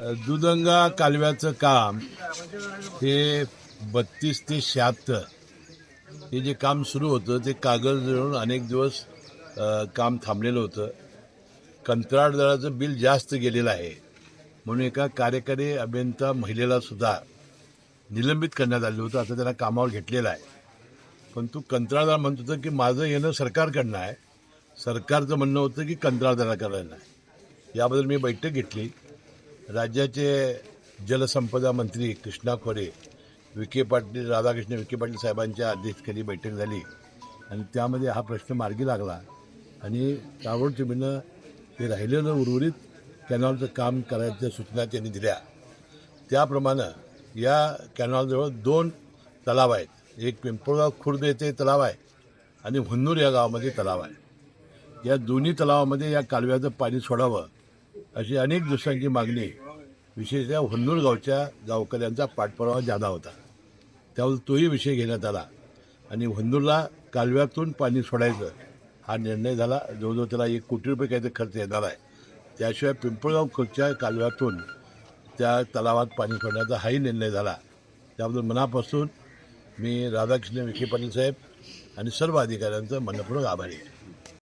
दुदंगा कालव्याचं काम हे बत्तीस ते शहात्तर हे जे काम सुरू होतं ते कागद जळून अनेक दिवस काम थांबलेलं होतं. कंत्राटदाराचं बिल जास्त गेलेलं आहे. म्हणून एका कार्यकारी अभियंता महिलेला सुद्धा निलंबित करण्यात आलं होतं. आता त्यांना कामावर घेतलेलं आहे. पण तू कंत्राटदार म्हणत होतं की माझं येणं सरकारकडनं आहे. सरकारचं म्हणणं होतं की कंत्राटदळा करायला नाही. याबद्दल मी बैठक घेतली. राज्याचे जलसंपदा मंत्री कृष्णा खोरे विखे पाटील राधाकृष्ण विखे पाटील साहेबांच्या अध्यक्षतेखाली बैठक झाली. आणि त्यामध्ये हा प्रश्न मार्गी लागला. आणि ताबडतोबीनं ते राहिलेलं उर्वरित कॅनॉलचं काम करायच्या सूचना त्यांनी दिल्या. त्याप्रमाणे या कॅनॉलजवळ दोन तलाव आहेत. एक पिंपळगाव खुर्द येथे तलाव आहे आणि हुन्नूर या गावामध्ये तलाव आहे. या दोन्ही तलावामध्ये या कालव्याचं पाणी सोडावं अशी अनेक दिवसांची मागणी विशेषतः हुन्नूर गावच्या गावकऱ्यांचा पाठपुरावा जादा होता. त्यावर तोही विषय घेण्यात आला आणि हुन्नूरला कालव्यातून पाणी सोडायचं हा निर्णय झाला. जवळजवळ त्याला एक कोटी रुपये काहीतरी खर्च येणार आहे. त्याशिवाय पिंपळगाव खोच्या कालव्यातून त्या तलावात पाणी सोडण्याचा हाही निर्णय झाला. त्याबद्दल मनापासून मी राधाकृष्ण विखे पाटील साहेब आणि सर्व अधिकाऱ्यांचं मनपूर्वक आभारी आहे.